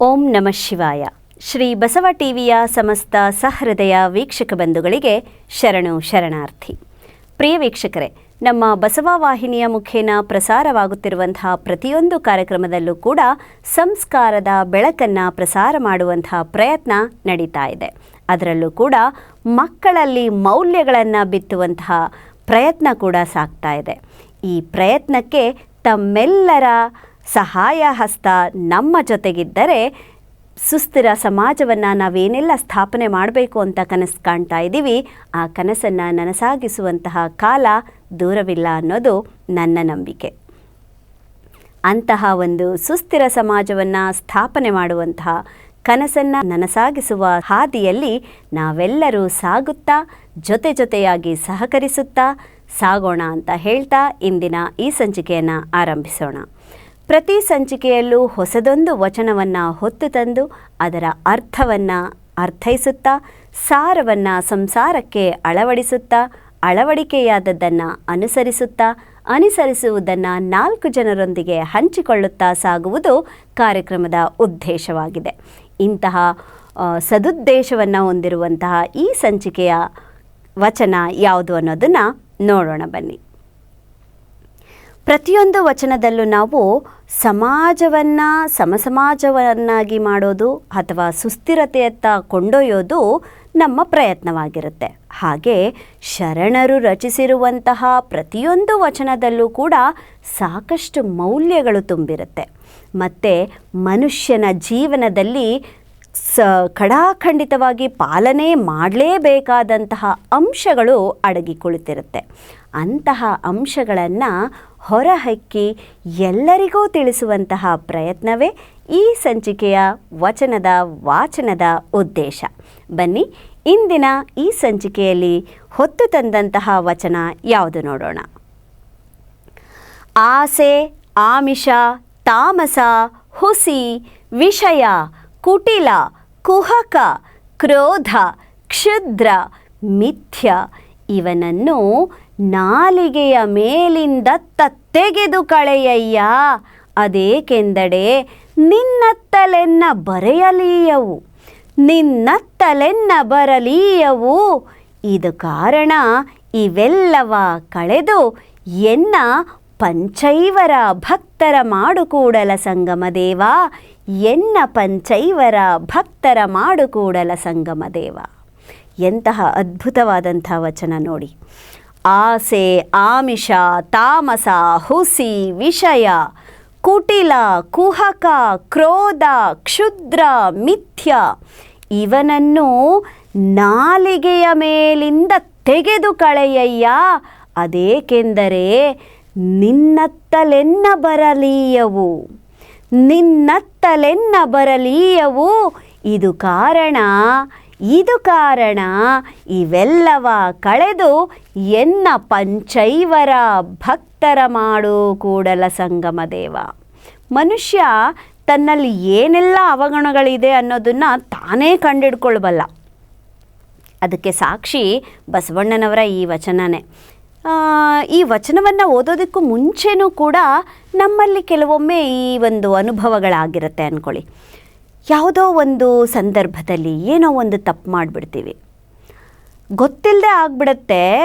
ಓಂ ನಮಃ ಶಿವಾಯ. ಶ್ರೀ ಬಸವ ಟಿವಿಯ ಸಮಸ್ತ ಸಹೃದಯ ವೀಕ್ಷಕ ಬಂಧುಗಳಿಗೆ ಶರಣು ಶರಣಾರ್ಥಿ. ಪ್ರಿಯ ವೀಕ್ಷಕರೇ, ನಮ್ಮ ಬಸವ ವಾಹಿನಿಯ ಮುಖೇನ ಪ್ರಸಾರವಾಗುತ್ತಿರುವಂತಹ ಪ್ರತಿಯೊಂದು ಕಾರ್ಯಕ್ರಮದಲ್ಲೂ ಕೂಡ ಸಂಸ್ಕಾರದ ಬೆಳಕನ್ನು ಪ್ರಸಾರ ಮಾಡುವಂತಹ ಪ್ರಯತ್ನ ನಡೀತಾ ಇದೆ. ಅದರಲ್ಲೂ ಕೂಡ ಮಕ್ಕಳಲ್ಲಿ ಮೌಲ್ಯಗಳನ್ನು ಬಿತ್ತುವಂತಹ ಪ್ರಯತ್ನ ಕೂಡ ಸಾಗ್ತಾ ಇದೆ. ಈ ಪ್ರಯತ್ನಕ್ಕೆ ತಮ್ಮೆಲ್ಲರ ಸಹಾಯ ಹಸ್ತ ನಮ್ಮ ಜೊತೆಗಿದ್ದರೆ ಸುಸ್ಥಿರ ಸಮಾಜವನ್ನು ನಾವೇನೆಲ್ಲ ಸ್ಥಾಪನೆ ಮಾಡಬೇಕು ಅಂತ ಕನಸು ಕಾಣ್ತಾ ಇದ್ದೀವಿ. ಆ ಕನಸನ್ನು ನನಸಾಗಿಸುವಂತಹ ಕಾಲ ದೂರವಿಲ್ಲ ಅನ್ನೋದು ನನ್ನ ನಂಬಿಕೆ. ಅಂತಹ ಒಂದು ಸುಸ್ಥಿರ ಸಮಾಜವನ್ನು ಸ್ಥಾಪನೆ ಮಾಡುವಂತಹ ಕನಸನ್ನು ನನಸಾಗಿಸುವ ಹಾದಿಯಲ್ಲಿ ನಾವೆಲ್ಲರೂ ಸಾಗುತ್ತಾ, ಜೊತೆ ಜೊತೆಯಾಗಿ ಸಹಕರಿಸುತ್ತಾ ಸಾಗೋಣ ಅಂತ ಹೇಳ್ತಾ ಇಂದಿನ ಈ ಸಂಚಿಕೆಯನ್ನು ಆರಂಭಿಸೋಣ. ಪ್ರತಿ ಸಂಚಿಕೆಯಲ್ಲೂ ಹೊಸದೊಂದು ವಚನವನ್ನು ಹೊತ್ತು ತಂದು ಅದರ ಅರ್ಥವನ್ನು ಅರ್ಥೈಸುತ್ತಾ, ಸಾರವನ್ನು ಸಂಸಾರಕ್ಕೆ ಅಳವಡಿಸುತ್ತಾ, ಅಳವಡಿಕೆಯಾದದ್ದನ್ನು ಅನುಸರಿಸುತ್ತಾ, ಅನುಸರಿಸುವುದನ್ನು ನಾಲ್ಕು ಜನರೊಂದಿಗೆ ಹಂಚಿಕೊಳ್ಳುತ್ತಾ ಸಾಗುವುದು ಕಾರ್ಯಕ್ರಮದ ಉದ್ದೇಶವಾಗಿದೆ. ಇಂತಹ ಸದುದ್ದೇಶವನ್ನು ಹೊಂದಿರುವಂತಹ ಈ ಸಂಚಿಕೆಯ ವಚನ ಯಾವುದು ಅನ್ನೋದನ್ನು ನೋಡೋಣ ಬನ್ನಿ. ಪ್ರತಿಯೊಂದು ವಚನದಲ್ಲೂ ನಾವು ಸಮಾಜವನ್ನು, ಸಮಸಮಾಜವನ್ನಾಗಿ ಮಾಡೋದು ಅಥವಾ ಸುಸ್ಥಿರತೆಯತ್ತ ಕೊಂಡೊಯ್ಯೋದು ನಮ್ಮ ಪ್ರಯತ್ನವಾಗಿರುತ್ತೆ. ಹಾಗೆ ಶರಣರು ರಚಿಸಿರುವಂತಹ ಪ್ರತಿಯೊಂದು ವಚನದಲ್ಲೂ ಕೂಡ ಸಾಕಷ್ಟು ಮೌಲ್ಯಗಳು ತುಂಬಿರುತ್ತೆ. ಮತ್ತು ಮನುಷ್ಯನ ಜೀವನದಲ್ಲಿ ಸ ಖಡಾಖಂಡಿತವಾಗಿ ಪಾಲನೆ ಮಾಡಲೇಬೇಕಾದಂತಹ ಅಂಶಗಳು ಅಡಗಿಕೊಳ್ಳುತ್ತಿರುತ್ತೆ. ಅಂತಹ ಅಂಶಗಳನ್ನು ಹೊರಹಕ್ಕಿ ಎಲ್ಲರಿಗೂ ತಿಳಿಸುವಂತಹ ಪ್ರಯತ್ನವೇ ಈ ಸಂಚಿಕೆಯ ವಚನದ ವಾಚನದ ಉದ್ದೇಶ. ಬನ್ನಿ, ಇಂದಿನ ಈ ಸಂಚಿಕೆಯಲ್ಲಿ ಹೊತ್ತು ತಂದಂತಹ ವಚನ ಯಾವುದು ನೋಡೋಣ. ಆಸೆ, ಆಮಿಷ, ತಾಮಸ, ಹುಸಿ, ವಿಷಯ ಕುಟಿಲ, ಕುಹಕ, ಕ್ರೋಧ, ಕ್ಷುದ್ರ, ಮಿಥ್ಯ ಇವನನ್ನು ನಾಲಿಗೆಯ ಮೇಲಿಂದ ತತ್ತೆಗೆದು ಕಳೆಯಯ್ಯ. ಅದೇಕೆಂದಡೆ ನಿನ್ನತ್ತಲೆನ್ನ ಬರೆಯಲೀಯವು, ನಿನ್ನತ್ತಲೆನ್ನ ಬರಲೀಯವು. ಇದು ಕಾರಣ ಇವೆಲ್ಲವ ಕಳೆದು ಎನ್ನ ಪಂಚೈವರ ಭಕ್ತರ ಮಾಡುಕೂಡಲ ಸಂಗಮ ದೇವ. ಎನ್ನ ಪಂಚೈವರ ಭಕ್ತರ ಮಾಡುಕೂಡಲ ಸಂಗಮ ದೇವ. ಎಂತಹ ಅದ್ಭುತವಾದಂಥ ವಚನ ನೋಡಿ. ಆಸೆ, ಆಮಿಷ, ತಾಮಸ, ಹುಸಿ, ವಿಷಯ, ಕುಟಿಲ, ಕುಹಕ, ಕ್ರೋಧ, ಕ್ಷುದ್ರ, ಮಿಥ್ಯ ಇವನನ್ನು ನಾಲಿಗೆಯ ಮೇಲಿಂದ ತೆಗೆದು ಕಳೆಯಯ್ಯ. ಅದೇಕೆಂದರೆ ನಿನ್ನತ್ತಲೆನ್ನ ಬರಲೀಯವು. ನಿನ್ನತ್ತಲೆನ್ನ ಬರಲೀಯವು. ಇದು ಕಾರಣ ಇದು ಕಾರಣ, ಇವೆಲ್ಲವ ಕಳೆದು ಎನ್ನ ಪಂಚೈವರ ಭಕ್ತರ ಮಾಡು ಕೂಡಲ ಸಂಗಮ ದೇವ. ಮನುಷ್ಯ ತನ್ನಲ್ಲಿ ಏನೆಲ್ಲ ಅವಗುಣಗಳಿದೆ ಅನ್ನೋದನ್ನು ತಾನೇ ಕಂಡಿಡ್ಕೊಳ್ಬಲ್ಲ. ಅದಕ್ಕೆ ಸಾಕ್ಷಿ ಬಸವಣ್ಣನವರ ಈ ವಚನನೇ. ಈ ವಚನವನ್ನು ಓದೋದಕ್ಕೂ ಮುಂಚೆನೂ ಕೂಡ ನಮ್ಮಲ್ಲಿ ಕೆಲವೊಮ್ಮೆ ಈ ಒಂದು ಅನುಭವಗಳಾಗಿರುತ್ತೆ ಅಂದ್ಕೊಳ್ಳಿ ಯಾವುದೋ ಒಂದು ಸಂದರ್ಭದಲ್ಲಿ ಏನೋ ಒಂದು ತಪ್ಪು ಮಾಡಿಬಿಡ್ತೀವಿ. ಗೊತ್ತಿಲ್ಲದೆ ಆಗ್ಬಿಡತ್ತೆ,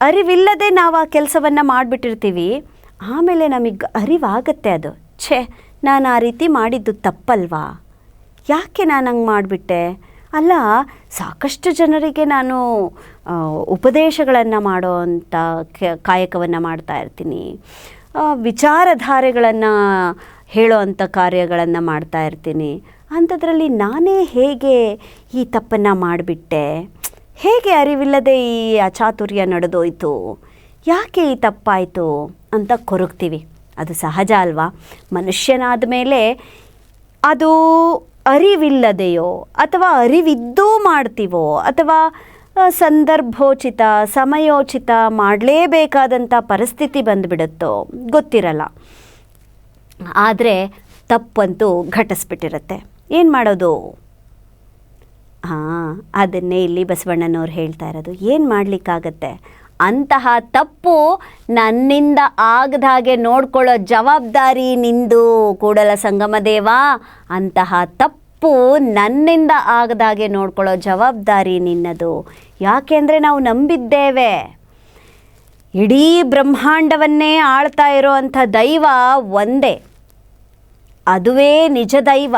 ಅರಿವಿಲ್ಲದೆ ನಾವು ಆ ಕೆಲಸವನ್ನು ಮಾಡಿಬಿಟ್ಟಿರ್ತೀವಿ. ಆಮೇಲೆ ನಮಗೆ ಅರಿವಾಗತ್ತೆ ಅದು. ಛೇ, ನಾನು ಆ ರೀತಿ ಮಾಡಿದ್ದು ತಪ್ಪಲ್ವಾ? ಯಾಕೆ ನಾನು ಹಂಗೆ ಮಾಡಿಬಿಟ್ಟೆ? ಅಲ್ಲ, ಸಾಕಷ್ಟು ಜನರಿಗೆ ನಾನು ಉಪದೇಶಗಳನ್ನು ಮಾಡೋ ಅಂಥ ಕಾಯಕವನ್ನು ಮಾಡ್ತಾ ಇರ್ತೀನಿ. ವಿಚಾರಧಾರೆಗಳನ್ನು ಹೇಳೋ ಅಂಥ ಕಾರ್ಯಗಳನ್ನು ಮಾಡ್ತಾ ಇರ್ತೀನಿ. ಅಂಥದ್ರಲ್ಲಿ ನಾನೇ ಹೇಗೆ ಈ ತಪ್ಪನ್ನು ಮಾಡಿಬಿಟ್ಟೆ? ಹೇಗೆ ಅರಿವಿಲ್ಲದೆ ಈ ಅಚಾತುರ್ಯ ನಡೆದೋಯ್ತು? ಯಾಕೆ ಈ ತಪ್ಪಾಯಿತು ಅಂತ ಕೊರಗ್ತೀವಿ. ಅದು ಸಹಜ ಅಲ್ವಾ? ಮನುಷ್ಯನಾದ ಮೇಲೆ ಅದು ಅರಿವಿಲ್ಲದೆಯೋ ಅಥವಾ ಅರಿವಿದ್ದೂ ಮಾಡ್ತೀವೋ ಅಥವಾ ಸಂದರ್ಭೋಚಿತ, ಸಮಯೋಚಿತ ಮಾಡಲೇಬೇಕಾದಂಥ ಪರಿಸ್ಥಿತಿ ಬಂದುಬಿಡುತ್ತೋ ಗೊತ್ತಿರಲ್ಲ. ಆದರೆ ತಪ್ಪಂತೂ ಘಟಿಸ್ಬಿಟ್ಟಿರುತ್ತೆ. ಏನು ಮಾಡೋದು? ಹಾಂ, ಅದನ್ನೇ ಇಲ್ಲಿ ಬಸವಣ್ಣನವ್ರು ಹೇಳ್ತಾ ಇರೋದು. ಏನು ಮಾಡಲಿಕ್ಕಾಗತ್ತೆ? ಅಂತಹ ತಪ್ಪು ನನ್ನಿಂದ ಆಗದಾಗೆ ನೋಡ್ಕೊಳ್ಳೋ ಜವಾಬ್ದಾರಿ ನಿಂದು, ಕೂಡಲ ಸಂಗಮ ದೇವ. ಅಂತಹ ತಪ್ಪು ನನ್ನಿಂದ ಆಗದಾಗೆ ನೋಡ್ಕೊಳ್ಳೋ ಜವಾಬ್ದಾರಿ ನಿನ್ನದು. ಯಾಕೆಂದರೆ ನಾವು ನಂಬಿದ್ದೇವೆ. ಇಡೀ ಬ್ರಹ್ಮಾಂಡವನ್ನೇ ಆಳ್ತಾ ಇರೋವಂಥ ದೈವ ಒಂದೇ. ಅದುವೇ ನಿಜ ದೈವ.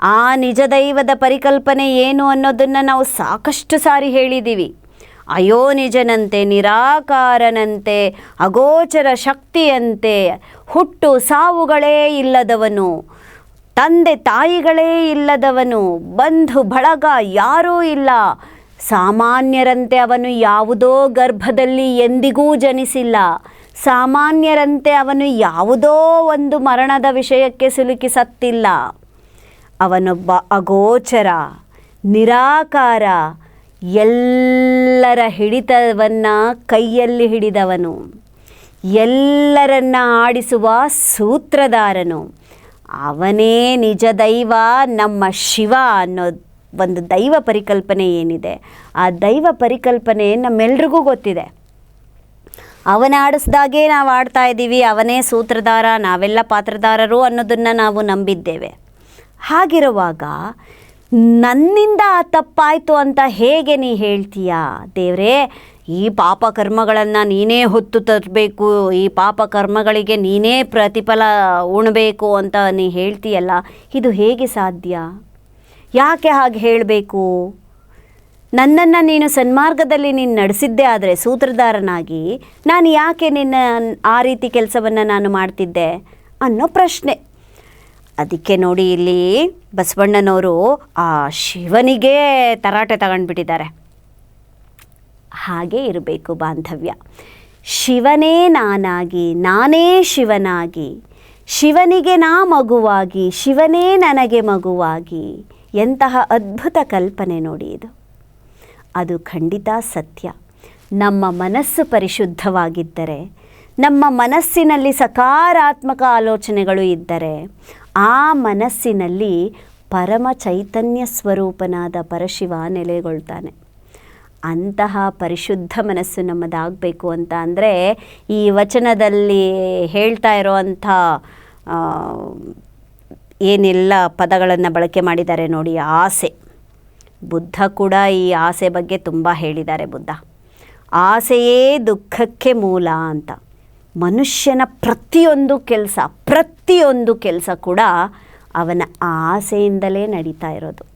ಆ ನಿಜ ದೈವದ ಪರಿಕಲ್ಪನೆ ಏನು ಅನ್ನೋದನ್ನು ನಾವು ಸಾಕಷ್ಟು ಸಾರಿ ಹೇಳಿದ್ದೀವಿ ಅಯೋನಿಜನಂತೆ, ನಿರಾಕಾರನಂತೆ, ಅಗೋಚರ ಶಕ್ತಿಯಂತೆ ಹುಟ್ಟು ಸಾವುಗಳೇ ಇಲ್ಲದವನು, ತಂದೆ ತಾಯಿಗಳೇ ಇಲ್ಲದವನು, ಬಂಧು ಬಳಗ ಯಾರೂ ಇಲ್ಲ. ಸಾಮಾನ್ಯರಂತೆ ಅವನು ಯಾವುದೋ ಗರ್ಭದಲ್ಲಿ ಎಂದಿಗೂ ಜನಿಸಿಲ್ಲ. ಸಾಮಾನ್ಯರಂತೆ ಅವನು ಯಾವುದೋ ಒಂದು ಮರಣದ ವಿಷಯಕ್ಕೆ ಸಿಲುಕಿ ಸತ್ತಿಲ್ಲ. ಅವನೊಬ್ಬ ಅಗೋಚರ, ನಿರಾಕಾರ ಎಲ್ಲರ ಹಿಡಿತವನ್ನು ಕೈಯಲ್ಲಿ ಹಿಡಿದವನು. ಎಲ್ಲರನ್ನ ಆಡಿಸುವ ಸೂತ್ರಧಾರನು. ಅವನೇ ನಿಜ ದೈವ, ನಮ್ಮ ಶಿವ ಅನ್ನೋ ಒಂದು ದೈವ ಪರಿಕಲ್ಪನೆ ಏನಿದೆ. ಆ ದೈವ ಪರಿಕಲ್ಪನೆ ನಮ್ಮೆಲ್ರಿಗೂ ಗೊತ್ತಿದೆ. ಅವನ ಆಡಿಸ್ದಾಗೆ ನಾವು ಆಡ್ತಾ ಇದ್ದೀವಿ, ಅವನೇ ಸೂತ್ರಧಾರ, ನಾವೆಲ್ಲ ಪಾತ್ರಧಾರರು ಅನ್ನೋದನ್ನು ನಾವು ನಂಬಿದ್ದೇವೆ. ಹಾಗಿರುವಾಗ ನನ್ನಿಂದ ಆ ತಪ್ಪಾಯಿತು ಅಂತ ಹೇಗೆ ನೀ ಹೇಳ್ತೀಯಾ? ದೇವರೇ, ಈ ಪಾಪ ಕರ್ಮಗಳನ್ನು ನೀನೇ ಹೊತ್ತು ತರಬೇಕು, ಈ ಪಾಪ ಕರ್ಮಗಳಿಗೆ ನೀನೇ ಪ್ರತಿಫಲ ಉಣಬೇಕು ಅಂತ ನೀ ಹೇಳ್ತೀಯಲ್ಲ, ಇದು ಹೇಗೆ ಸಾಧ್ಯ? ಯಾಕೆ ಹಾಗೆ ಹೇಳಬೇಕು? ನನ್ನನ್ನು ನೀನು ಸನ್ಮಾರ್ಗದಲ್ಲಿ ನೀನು ನಡೆಸಿದ್ದೆ ಆದರೆ ಸೂತ್ರಧಾರನಾಗಿ, ನಾನು ಯಾಕೆ ನಿನ್ನ ಆ ರೀತಿ ಕೆಲಸವನ್ನು ನಾನು ಮಾಡ್ತಿದ್ದೆ ಅನ್ನೋ ಪ್ರಶ್ನೆ. ಅದಕ್ಕೆ ನೋಡಿ ಇಲ್ಲಿ ಬಸವಣ್ಣನವರು ಆ ಶಿವನಿಗೆ ತರಾಟೆ ತಗೊಂಡ್ಬಿಟ್ಟಿದ್ದಾರೆ. ಹಾಗೆ ಇರಬೇಕು ಬಾಂಧವ್ಯ. ಶಿವನೇ ನಾನಾಗಿ, ನಾನೇ ಶಿವನಾಗಿ, ಶಿವನಿಗೆ ನಾ ಮಗುವಾಗಿ, ಶಿವನೇ ನನಗೆ ಮಗುವಾಗಿ, ಎಂತಹ ಅದ್ಭುತ ಕಲ್ಪನೆ ನೋಡಿ ಇದು. ಅದು ಖಂಡಿತ ಸತ್ಯ. ನಮ್ಮ ಮನಸ್ಸು ಪರಿಶುದ್ಧವಾಗಿದ್ದರೆ, ನಮ್ಮ ಮನಸ್ಸಿನಲ್ಲಿ ಸಕಾರಾತ್ಮಕ ಆಲೋಚನೆಗಳು ಇದ್ದರೆ ಆ ಮನಸ್ಸಿನಲ್ಲಿ ಪರಮ ಚೈತನ್ಯ ಸ್ವರೂಪನಾದ ಪರಶಿವ ನೆಲೆಗೊಳ್ತಾನೆ. ಅಂತಹ ಪರಿಶುದ್ಧ ಮನಸ್ಸು ನಮ್ಮದಾಗಬೇಕು ಅಂತ ಅಂದರೆ ಈ ವಚನದಲ್ಲಿ ಹೇಳ್ತಾ ಇರೋವಂಥ ಏನೆಲ್ಲ ಪದಗಳನ್ನು ಬಳಕೆ ಮಾಡಿದ್ದಾರೆ ನೋಡಿ, ಆಸೆ. ಬುದ್ಧ ಕೂಡ ಈ ಆಸೆ ಬಗ್ಗೆ ತುಂಬ ಹೇಳಿದ್ದಾರೆ ಬುದ್ಧ. ಆಸೆಯೇ ದುಃಖಕ್ಕೆ ಮೂಲ ಅಂತ. ಮನುಷ್ಯನ ಪ್ರತಿಯೊಂದು ಕೆಲಸ ಪ್ರತಿಯೊಂದು ಕೆಲಸ ಕೂಡ ಅವನ ಆಸೆಯಿಂದಲೇ ನಡೀತಾ ಇರೋದು.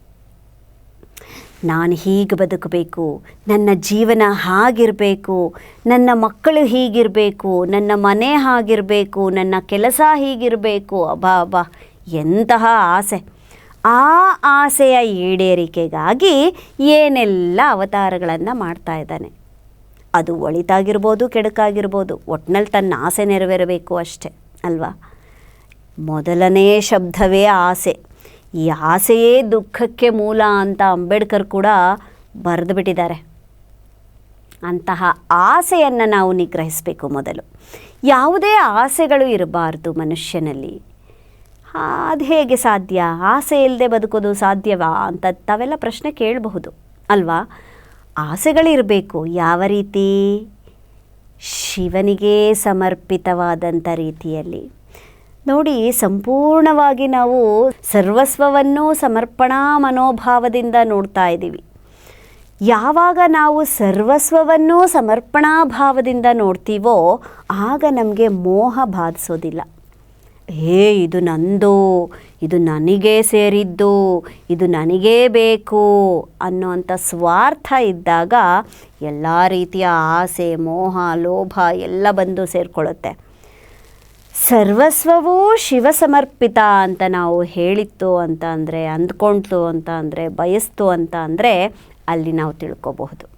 ನಾನು ಹೀಗೆ ಬದುಕಬೇಕು, ನನ್ನ ಜೀವನ ಹಾಗಿರಬೇಕು, ನನ್ನ ಮಕ್ಕಳು ಹೀಗಿರಬೇಕು, ನನ್ನ ಮನೆ ಹಾಗಿರಬೇಕು, ನನ್ನ ಕೆಲಸ ಹೀಗಿರಬೇಕು ಅಬಾ ಅಬಾ ಎಂತಹ ಆಸೆ. ಆ ಆಸೆಯ ಈಡೇರಿಕೆಗಾಗಿ ಏನೆಲ್ಲ ಅವತಾರಗಳನ್ನು ಮಾಡ್ತಾ ಇದ್ದಾನೆ. ಅದು ಒಳಿತಾಗಿರ್ಬೋದು, ಕೆಡಕಾಗಿರ್ಬೋದು ಒಟ್ಟಿನಲ್ಲಿ ತನ್ನ ಆಸೆ ನೆರವೇರಬೇಕು ಅಷ್ಟೆ, ಅಲ್ವಾ? ಮೊದಲನೇ ಶಬ್ದವೇ ಆಸೆ. ಈ ಆಸೆಯೇ ದುಃಖಕ್ಕೆ ಮೂಲ ಅಂತ ಅಂಬೇಡ್ಕರ್ ಕೂಡ ಬರೆದು ಬಿಟ್ಟಿದ್ದಾರೆ. ಅಂತಹ ಆಸೆಯನ್ನು ನಾವು ನಿಗ್ರಹಿಸಬೇಕು ಮೊದಲು. ಯಾವುದೇ ಆಸೆಗಳು ಇರಬಾರ್ದು ಮನುಷ್ಯನಲ್ಲಿ. ಅದು ಹೇಗೆ ಸಾಧ್ಯ? ಆಸೆ ಇಲ್ಲದೆ ಬದುಕೋದು ಸಾಧ್ಯವಾ ಅಂತ ತಾವೆಲ್ಲ ಪ್ರಶ್ನೆ ಕೇಳಬಹುದು, ಅಲ್ವಾ? ಆಸೆಗಳಿರಬೇಕು. ಯಾವ ರೀತಿ? ಶಿವನಿಗೆ ಸಮರ್ಪಿತವಾದಂಥ ರೀತಿಯಲ್ಲಿ. ನೋಡಿ, ಸಂಪೂರ್ಣವಾಗಿ ನಾವು ಸರ್ವಸ್ವವನ್ನು ಸಮರ್ಪಣಾ ಮನೋಭಾವದಿಂದ ನೋಡ್ತಾ ಇದ್ದೀವಿ. ಯಾವಾಗ ನಾವು ಸರ್ವಸ್ವವನ್ನು ಸಮರ್ಪಣಾ ಭಾವದಿಂದ ನೋಡ್ತೀವೋ, ಆಗ ನಮಗೆ ಮೋಹ ಬಾಧಿಸೋದಿಲ್ಲ. ಹೇ, ಇದು ನಂದು, ಇದು ನನಗೆ ಸೇರಿದ್ದು, ಇದು ನನಗೇ ಬೇಕು ಅನ್ನೋಂಥ ಸ್ವಾರ್ಥ ಇದ್ದಾಗ ಎಲ್ಲ ರೀತಿಯ ಆಸೆ, ಮೋಹ, ಲೋಭ ಎಲ್ಲ ಬಂದು ಸೇರಿಕೊಳ್ಳುತ್ತೆ. ಸರ್ವಸ್ವವೂ ಶಿವ ಸಮರ್ಪಿತ ಅಂತ ನಾವು ಹೇಳಿತ್ತು ಅಂತ ಅಂದರೆ ಅಂದ್ಕೊಳ್ತು ಅಂತ ಅಂದರೆ, ಬಯಸ್ತು ಅಂತ ಅಂದರೆ ಅಲ್ಲಿ ನಾವು ತಿಳ್ಕೊಬಹುದು.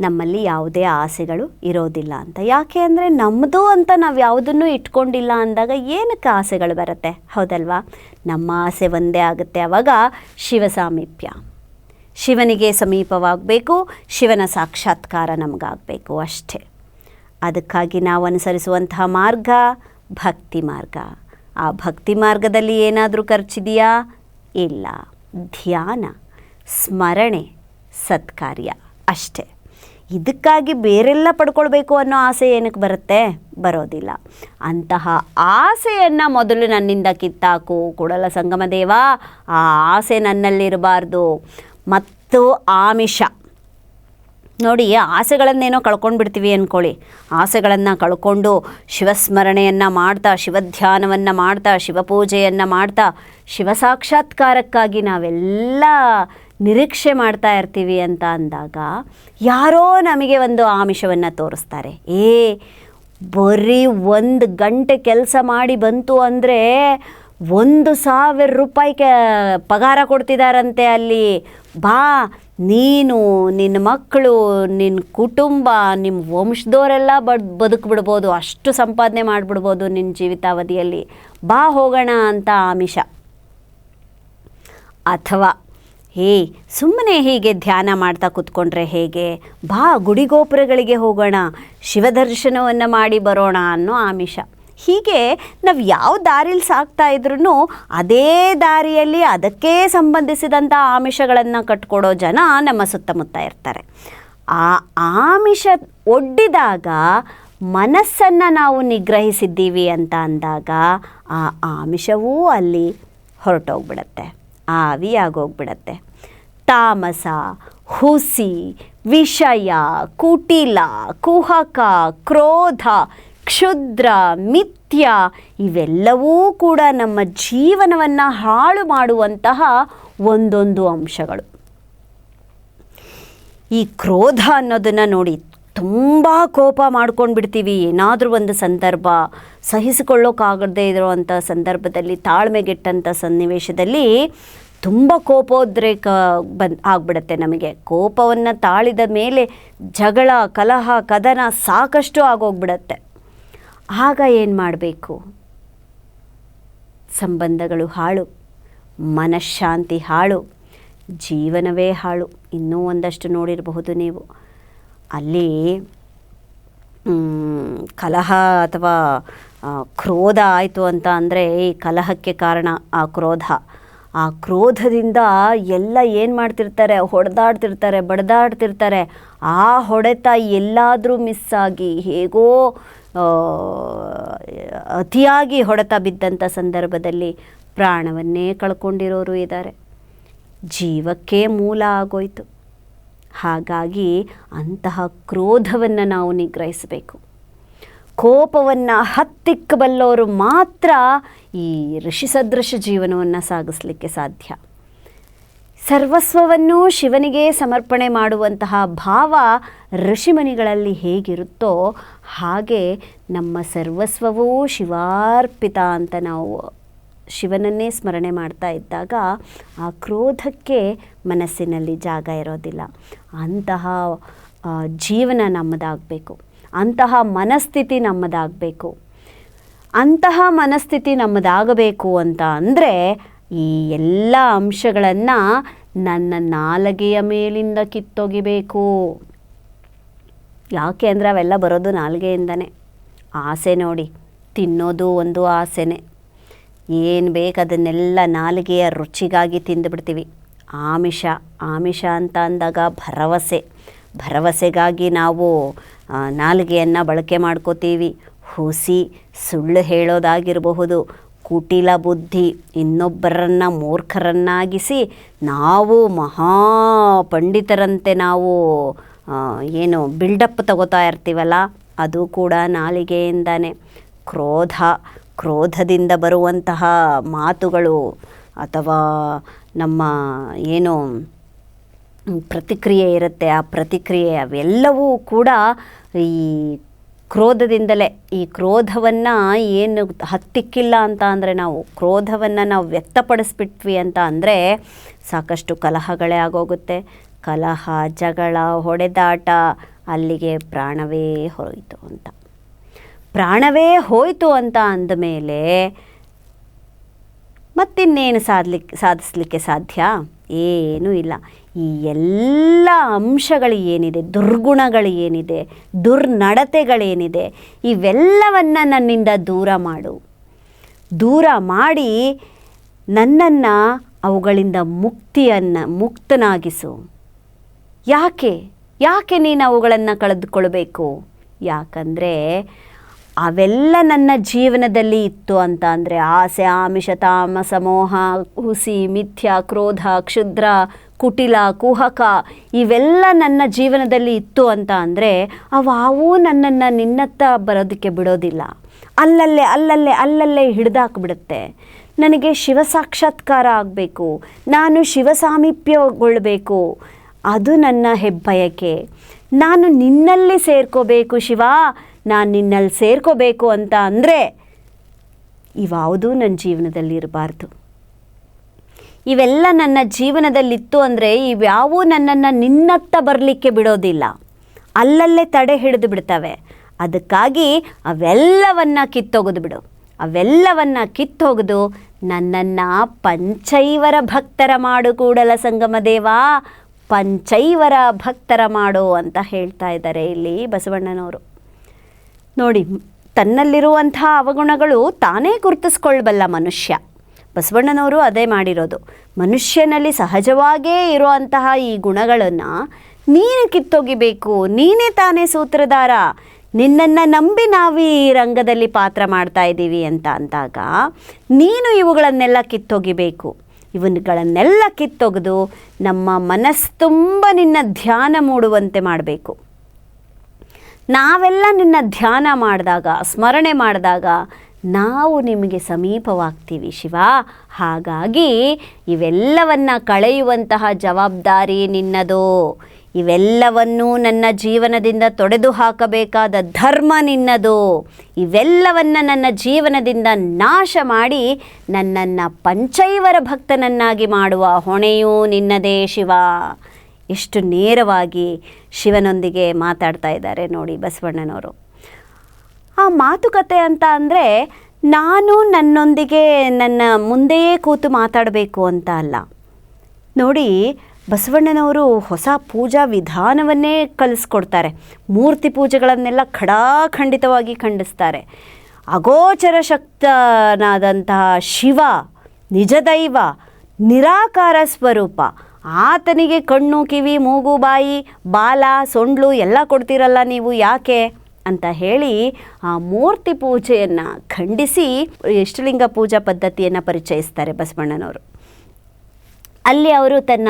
ನಮ್ಮಲ್ಲಿ ಯಾವುದೇ ಆಸೆಗಳು ಇರೋದಿಲ್ಲ ಅಂತ. ಯಾಕೆ ಅಂದರೆ ನಮ್ಮದು ಅಂತ ನಾವು ಯಾವುದನ್ನು ಇಟ್ಕೊಂಡಿಲ್ಲ ಅಂದಾಗ ಏನಕ್ಕೆ ಆಸೆಗಳು ಬರುತ್ತೆ? ಹೌದಲ್ವಾ? ನಮ್ಮ ಆಸೆ ಒಂದೇ ಆಗುತ್ತೆ ಆವಾಗ ಶಿವ ಸಾಮೀಪ್ಯ. ಶಿವನಿಗೆ ಸಮೀಪವಾಗಬೇಕು, ಶಿವನ ಸಾಕ್ಷಾತ್ಕಾರ ನಮಗಾಗಬೇಕು ಅಷ್ಟೇ. ಅದಕ್ಕಾಗಿ ನಾವು ಅನುಸರಿಸುವಂತಹ ಮಾರ್ಗ ಭಕ್ತಿ ಮಾರ್ಗ. ಆ ಭಕ್ತಿ ಮಾರ್ಗದಲ್ಲಿ ಏನಾದರೂ ಖರ್ಚಿದೆಯಾ? ಇಲ್ಲ. ಧ್ಯಾನ, ಸ್ಮರಣೆ, ಸತ್ಕಾರ್ಯ ಅಷ್ಟೇ. ಇದಕ್ಕಾಗಿ ಬೇರೆಲ್ಲ ಪಡ್ಕೊಳ್ಬೇಕು ಅನ್ನೋ ಆಸೆ ಏನಕ್ಕೆ ಬರುತ್ತೆ? ಬರೋದಿಲ್ಲ. ಅಂತಹ ಆಸೆಯನ್ನು ಮೊದಲು ನನ್ನಿಂದ ಕಿತ್ತಾಕು, ಕೊಡಲ ಸಂಗಮ ದೇವ, ಆ ಆಸೆ ನನ್ನಲ್ಲಿರಬಾರ್ದು. ಮತ್ತು ಆಮಿಷ. ನೋಡಿ ಆಸೆಗಳನ್ನೇನೋ ಕಳ್ಕೊಂಡು ಬಿಡ್ತೀವಿ ಅಂದ್ಕೊಳ್ಳಿ ಆಸೆಗಳನ್ನು ಕಳ್ಕೊಂಡು ಶಿವಸ್ಮರಣೆಯನ್ನು ಮಾಡ್ತಾ, ಶಿವಧ್ಯಾನವನ್ನು ಮಾಡ್ತಾ, ಶಿವಪೂಜೆಯನ್ನು ಮಾಡ್ತಾ ಶಿವ ಸಾಕ್ಷಾತ್ಕಾರಕ್ಕಾಗಿ ನಾವೆಲ್ಲ ನಿರೀಕ್ಷೆ ಮಾಡ್ತಾ ಇರ್ತೀವಿ ಅಂತ ಅಂದಾಗ ಯಾರೋ ನಮಗೆ ಒಂದು ಆಮಿಷವನ್ನು ತೋರಿಸ್ತಾರೆ. ಏ, ಬರೀ ಒಂದು ಗಂಟೆ ಕೆಲಸ ಮಾಡಿ ಬಂತು ಅಂದರೆ ಒಂದು ಸಾವಿರ ರೂಪಾಯಿ ಕೆ, ಪಗಾರ ಕೊಡ್ತಿದಾರಂತೆ ಅಲ್ಲಿ. ಬಾ, ನೀನು ನಿನ್ನ ಮಕ್ಕಳು ನಿನ್ನ ಕುಟುಂಬ ನಿಮ್ಮ ವಂಶದವರೆಲ್ಲ ಬದ್ ಬದುಕ್ಬಿಡ್ಬೋದು, ಅಷ್ಟು ಸಂಪಾದನೆ ಮಾಡಿಬಿಡ್ಬೋದು ನಿನ್ನ ಜೀವಿತಾವಧಿಯಲ್ಲಿ. ಬಾ ಹೋಗೋಣ ಅಂತ ಆಮಿಷ. ಅಥವಾ ಹೇ, ಸುಮ್ಮನೆ ಹೀಗೆ ಧ್ಯಾನ ಮಾಡ್ತಾ ಕೂತ್ಕೊಂಡ್ರೆ ಹೇಗೆ? ಬಾ, ಗುಡಿಗೋಪುರಗಳಿಗೆ ಹೋಗೋಣ, ಶಿವದರ್ಶನವನ್ನು ಮಾಡಿ ಬರೋಣ ಅನ್ನೋ ಆಮಿಷ. ಹೀಗೆ ನಾವು ಯಾವ ದಾರಿಲಿ ಸಾಕ್ತಾ ಇದ್ರೂ ಅದೇ ದಾರಿಯಲ್ಲಿ ಅದಕ್ಕೆ ಸಂಬಂಧಿಸಿದಂಥ ಆಮಿಷಗಳನ್ನು ಕಟ್ಕೊಡೋ ಜನ ನಮ್ಮ ಸುತ್ತಮುತ್ತ ಇರ್ತಾರೆ. ಆ ಆಮಿಷ ಒಡ್ಡಿದಾಗ ಮನಸ್ಸನ್ನು ನಾವು ನಿಗ್ರಹಿಸಿದ್ದೀವಿ ಅಂತ ಅಂದಾಗ ಆ ಆಮಿಷವೂ ಅಲ್ಲಿ ಹೊರಟೋಗ್ಬಿಡತ್ತೆ. ಆವಿಯಾಗೋಗ್ಬಿಡತ್ತೆ. ತಾಮಸ, ಹುಸಿ, ವಿಷಯ, ಕುಟಿಲ, ಕುಹಕ, ಕ್ರೋಧ, ಕ್ಷುದ್ರ, ಮಿಥ್ಯ ಇವೆಲ್ಲವೂ ಕೂಡ ನಮ್ಮ ಜೀವನವನ್ನು ಹಾಳು ಮಾಡುವಂತಹ ಒಂದೊಂದು ಅಂಶಗಳು. ಈ ಕ್ರೋಧ ಅನ್ನೋದನ್ನು ನೋಡಿ ತುಂಬ ಕೋಪ ಮಾಡ್ಕೊಂಡು ಬಿಡ್ತೀವಿ ಏನಾದರೂ ಒಂದು ಸಂದರ್ಭ ಸಹಿಸಿಕೊಳ್ಳೋಕ್ಕಾಗದೇ ಇರುವಂಥ ಸಂದರ್ಭದಲ್ಲಿ ತಾಳ್ಮೆಗೆಟ್ಟಂಥ ಸನ್ನಿವೇಶದಲ್ಲಿ ತುಂಬ ಕೋಪೋದ್ರೇಕ ಬಂದ್ ಆಗಿಬಿಡುತ್ತೆ ನಮಗೆ. ಕೋಪವನ್ನು ತಾಳಿದ ಮೇಲೆ ಜಗಳ, ಕಲಹ, ಕದನ ಸಾಕಷ್ಟು ಆಗೋಗ್ಬಿಡತ್ತೆ. ಆಗ ಏನು ಮಾಡಬೇಕು? ಸಂಬಂಧಗಳು ಹಾಳು, ಮನಃಶಾಂತಿ ಹಾಳು, ಜೀವನವೇ ಹಾಳು. ಇನ್ನೂ ಒಂದಷ್ಟು ನೋಡಿರಬಹುದು ನೀವು. ಅಲ್ಲಿ ಕಲಹ ಅಥವಾ ಕ್ರೋಧ ಆಯಿತು ಅಂತ ಅಂದರೆ ಈ ಕಲಹಕ್ಕೆ ಕಾರಣ ಆ ಕ್ರೋಧ. ಆ ಕ್ರೋಧದಿಂದ ಎಲ್ಲ ಏನು ಮಾಡ್ತಿರ್ತಾರೆ? ಹೊಡೆದಾಡ್ತಿರ್ತಾರೆ, ಬಡ್ದಾಡ್ತಿರ್ತಾರೆ. ಆ ಹೊಡೆತ ಎಲ್ಲಾದರೂ ಮಿಸ್ ಆಗಿ ಹೇಗೋ ಅತಿಯಾಗಿ ಹೊಡೆತ ಬಿದ್ದಂಥ ಸಂದರ್ಭದಲ್ಲಿ ಪ್ರಾಣವನ್ನೇ ಕಳ್ಕೊಂಡಿರೋರು ಇದ್ದಾರೆ. ಜೀವಕ್ಕೆ ಮೂಲ ಆಗೋಯ್ತು. ಹಾಗಾಗಿ ಅಂತಹ ಕ್ರೋಧವನ್ನು ನಾವು ನಿಗ್ರಹಿಸಬೇಕು. ಕೋಪವನ್ನು ಹತ್ತಿಕ್ಕಬಲ್ಲವರು ಮಾತ್ರ ಈ ಋಷಿ ಸದೃಶ ಜೀವನವನ್ನು ಸಾಗಿಸಲಿಕ್ಕೆ ಸಾಧ್ಯ. ಸರ್ವಸ್ವವನ್ನು ಶಿವನಿಗೆ ಸಮರ್ಪಣೆ ಮಾಡುವಂತಹ ಭಾವ ಋಷಿಮನಿಗಳಲ್ಲಿ ಹೇಗಿರುತ್ತೋ ಹಾಗೆ ನಮ್ಮ ಸರ್ವಸ್ವವೂ ಶಿವಾರ್ಪಿತ ಅಂತ ನಾವು ಶಿವನನ್ನೇ ಸ್ಮರಣೆ ಮಾಡ್ತಾ ಇದ್ದಾಗ ಆ ಕ್ರೋಧಕ್ಕೆ ಮನಸ್ಸಿನಲ್ಲಿ ಜಾಗ ಇರೋದಿಲ್ಲ. ಅಂತಹ ಜೀವನ ನಮ್ಮದಾಗಬೇಕು. ಅಂತಹ ಮನಸ್ಥಿತಿ ನಮ್ಮದಾಗಬೇಕು. ಅಂತಹ ಮನಸ್ಥಿತಿ ನಮ್ಮದಾಗಬೇಕು ಅಂತ ಅಂದರೆ ಈ ಎಲ್ಲ ಅಂಶಗಳನ್ನು ನನ್ನ ನಾಲಗೆಯ ಮೇಲಿಂದ ಕಿತ್ತೊಗಿಬೇಕು. ಯಾಕೆ ಅಂದರೆ ಅವೆಲ್ಲ ಬರೋದು ನಾಲ್ಗೆಯಿಂದನೇ. ಆಸೆ ನೋಡಿ, ತಿನ್ನೋದು ಒಂದು ಆಸೆನೇ. ಏನು ಬೇಕು ಅದನ್ನೆಲ್ಲ ನಾಲಿಗೆಯ ರುಚಿಗಾಗಿ ತಿಂದುಬಿಡ್ತೀವಿ. ಆಮಿಷ ಆಮಿಷ ಅಂತ ಅಂದಾಗ ಭರವಸೆ. ಭರವಸೆಗಾಗಿ ನಾವು ನಾಲಿಗೆಯನ್ನು ಬಳಕೆ ಮಾಡ್ಕೋತೀವಿ. ಹುಸಿ, ಸುಳ್ಳು ಹೇಳೋದಾಗಿರಬಹುದು, ಕುಟಿಲ ಬುದ್ಧಿ, ಇನ್ನೊಬ್ಬರನ್ನು ಮೂರ್ಖರನ್ನಾಗಿಸಿ ನಾವು ಮಹಾ ಪಂಡಿತರಂತೆ ನಾವು ಏನು ಬಿಲ್ಡಪ್ ತಗೋತಾ ಇರ್ತೀವಲ್ಲ, ಅದು ಕೂಡ ನಾಲಿಗೆಯಿಂದಾನೆ. ಕ್ರೋಧ ಕ್ರೋಧದಿಂದ ಬರುವಂತಹ ಮಾತುಗಳು ಅಥವಾ ನಮ್ಮ ಏನು ಪ್ರತಿಕ್ರಿಯೆ ಇರುತ್ತೆ, ಆ ಪ್ರತಿಕ್ರಿಯೆ ಅವೆಲ್ಲವೂ ಕೂಡ ಈ ಕ್ರೋಧದಿಂದಲೇ, ಈ ಕ್ರೋಧವನ್ನು ಏನು ಹತ್ತಿಕ್ಕಿಲ್ಲ ಅಂತ ಅಂದರೆ ನಾವು ಕ್ರೋಧವನ್ನು ನಾವು ವ್ಯಕ್ತಪಡಿಸ್ಬಿಟ್ವಿ ಅಂತ ಅಂದರೆ ಸಾಕಷ್ಟು ಕಲಹಗಳೇ ಆಗೋಗುತ್ತೆ. ಕಲಹ, ಜಗಳ, ಹೊಡೆದಾಟ, ಅಲ್ಲಿಗೆ ಪ್ರಾಣವೇ ಹೋಯಿತು ಅಂತ. ಪ್ರಾಣವೇ ಹೋಯಿತು ಅಂತ ಅಂದಮೇಲೆ ಮತ್ತಿನ್ನೇನು ಸಾಧಲಿಕ್ಕೆ ಸಾಧಿಸಲಿಕ್ಕೆ ಸಾಧ್ಯ? ಏನೂ ಇಲ್ಲ. ಈ ಎಲ್ಲ ಅಂಶಗಳು ಏನಿದೆ, ದುರ್ಗುಣಗಳು ಏನಿದೆ, ದುರ್ನಡತೆಗಳೇನಿದೆ, ಇವೆಲ್ಲವನ್ನು ನನ್ನಿಂದ ದೂರ ಮಾಡು. ದೂರ ಮಾಡಿ ನನ್ನನ್ನು ಅವುಗಳಿಂದ ಮುಕ್ತಿಯನ್ನು, ಮುಕ್ತನಾಗಿಸು. ಯಾಕೆ? ಯಾಕೆ ನೀನು ಅವುಗಳನ್ನು ಕಳೆದುಕೊಳ್ಬೇಕು? ಯಾಕಂದರೆ ಅವೆಲ್ಲ ನನ್ನ ಜೀವನದಲ್ಲಿ ಇತ್ತು ಅಂತ ಅಂದರೆ ಆಸೆ, ಆಮಿಷ, ತಾಮಸ, ಮೋಹ, ಹುಸಿ, ಮಿಥ್ಯ, ಕ್ರೋಧ, ಕ್ಷುದ್ರ, ಕುಟಿಲ, ಕುಹಕ ಇವೆಲ್ಲ ನನ್ನ ಜೀವನದಲ್ಲಿ ಇತ್ತು ಅಂತ ಅಂದರೆ ಅವಾವೂ ನನ್ನನ್ನು ನಿನ್ನತ್ತ ಬರೋದಕ್ಕೆ ಬಿಡೋದಿಲ್ಲ. ಅಲ್ಲಲ್ಲೇ ಅಲ್ಲಲ್ಲೇ ಅಲ್ಲಲ್ಲೇ ಹಿಡಿದಾಕ್ಬಿಡುತ್ತೆ. ನನಗೆ ಶಿವ ಸಾಕ್ಷಾತ್ಕಾರ ಆಗಬೇಕು. ನಾನು ಶಿವ ಸಾಮೀಪ್ಯಗೊಳ್ಳಬೇಕು ಅದು ನನ್ನ ಹೆಬ್ಬಯಕೆ. ನಾನು ನಿನ್ನಲ್ಲಿ ಸೇರ್ಕೋಬೇಕು ಶಿವ. ನಾನು ನಿನ್ನಲ್ಲಿ ಸೇರ್ಕೋಬೇಕು ಅಂತ ಅಂದರೆ ಇವಾವುದೂ ನನ್ನ ಜೀವನದಲ್ಲಿ ಇರಬಾರ್ದು. ಇವೆಲ್ಲ ನನ್ನ ಜೀವನದಲ್ಲಿತ್ತು ಅಂದರೆ ಇವ್ಯಾವೂ ನನ್ನನ್ನು ನಿನ್ನತ್ತ ಬರಲಿಕ್ಕೆ ಬಿಡೋದಿಲ್ಲ. ಅಲ್ಲಲ್ಲೇ ತಡೆ ಹಿಡಿದು ಬಿಡ್ತವೆ. ಅದಕ್ಕಾಗಿ ಅವೆಲ್ಲವನ್ನು ಕಿತ್ತೊಗೆದು ಬಿಡು. ಅವೆಲ್ಲವನ್ನು ಕಿತ್ತೊಗೆದು ನನ್ನನ್ನು ಪಂಚೈವರ ಭಕ್ತರ ಮಾಡು ಕೂಡಲ ಸಂಗಮ ದೇವ. ಪಂಚೈವರ ಭಕ್ತರ ಮಾಡು ಅಂತ ಹೇಳ್ತಾ ಇದ್ದಾರೆ ಇಲ್ಲಿ ಬಸವಣ್ಣನವರು. ನೋಡಿ, ತನ್ನಲ್ಲಿರುವಂಥ ಅವಗುಣಗಳು ತಾನೇ ಗುರುತಿಸ್ಕೊಳ್ಬಲ್ಲ ಮನುಷ್ಯ. ಬಸವಣ್ಣನವರು ಅದೇ ಮಾಡಿರೋದು. ಮನುಷ್ಯನಲ್ಲಿ ಸಹಜವಾಗೇ ಇರುವಂತಹ ಈ ಗುಣಗಳನ್ನು ನೀನು ಕಿತ್ತೊಗಿಬೇಕು, ನೀನೇ ತಾನೇ ಸೂತ್ರಧಾರ, ನಿನ್ನನ್ನು ನಂಬಿ ನಾವು ಈ ರಂಗದಲ್ಲಿ ಪಾತ್ರ ಮಾಡ್ತಾ ಇದ್ದೀವಿ ಅಂತ ಅಂದಾಗ ನೀನು ಇವುಗಳನ್ನೆಲ್ಲ ಕಿತ್ತೊಗಿಬೇಕು. ಇವುಗಳನ್ನೆಲ್ಲ ಕಿತ್ತೊಗೆದು ನಮ್ಮ ಮನಸ್ಸು ತುಂಬ ನಿನ್ನ ಧ್ಯಾನ ಮೂಡುವಂತೆ ಮಾಡಬೇಕು. ನಾವೆಲ್ಲ ನಿನ್ನ ಧ್ಯಾನ ಮಾಡಿದಾಗ, ಸ್ಮರಣೆ ಮಾಡಿದಾಗ ನಾವು ನಿಮಗೆ ಸಮೀಪವಾಗ್ತೀವಿ ಶಿವ. ಹಾಗಾಗಿ ಇವೆಲ್ಲವನ್ನ ಕಳೆಯುವಂತಹ ಜವಾಬ್ದಾರಿ ನಿನ್ನದು. ಇವೆಲ್ಲವನ್ನೂ ನನ್ನ ಜೀವನದಿಂದ ತೊಡೆದು ಹಾಕಬೇಕಾದ ಧರ್ಮ ನಿನ್ನದು. ಇವೆಲ್ಲವನ್ನು ನನ್ನ ಜೀವನದಿಂದ ನಾಶ ಮಾಡಿ ನನ್ನನ್ನು ಪಂಚೈವರ ಭಕ್ತನನ್ನಾಗಿ ಮಾಡುವ ಹೊಣೆಯೂ ನಿನ್ನದೇ ಶಿವ. ಎಷ್ಟು ನೇರವಾಗಿ ಶಿವನೊಂದಿಗೆ ಮಾತಾಡ್ತಾ ಇದ್ದಾರೆ ನೋಡಿ ಬಸವಣ್ಣನವರು. ಆ ಮಾತುಕತೆ ಅಂತ ಅಂದರೆ ನಾನು ನನ್ನೊಂದಿಗೆ ನನ್ನ ಮುಂದೆಯೇ ಕೂತು ಮಾತಾಡಬೇಕು ಅಂತ ಅಲ್ಲ. ನೋಡಿ ಬಸವಣ್ಣನವರು ಹೊಸ ಪೂಜಾ ವಿಧಾನವನ್ನೇ ಕಲಿಸ್ಕೊಡ್ತಾರೆ. ಮೂರ್ತಿ ಪೂಜೆಗಳನ್ನೆಲ್ಲ ಖಡಾಖಂಡಿತವಾಗಿ ಖಂಡಿಸ್ತಾರೆ. ಅಗೋಚರ ಶಕ್ತನಾದಂತಹ ಶಿವ, ನಿಜದೈವ, ನಿರಾಕಾರ ಸ್ವರೂಪ ಆತನಿಗೆ ಕಣ್ಣು, ಕಿವಿ, ಮೂಗು, ಬಾಯಿ, ಬಾಲ, ಸೊಂಡ್ಲು ಎಲ್ಲ ಕೊಡ್ತೀರಲ್ಲ ನೀವು ಯಾಕೆ? ಅಂತ ಹೇಳಿ ಆ ಮೂರ್ತಿ ಪೂಜೆಯನ್ನು ಖಂಡಿಸಿ ಇಷ್ಟಲಿಂಗ ಪೂಜಾ ಪದ್ಧತಿಯನ್ನು ಪರಿಚಯಿಸ್ತಾರೆ ಬಸವಣ್ಣನವರು. ಅಲ್ಲಿ ಅವರು ತನ್ನ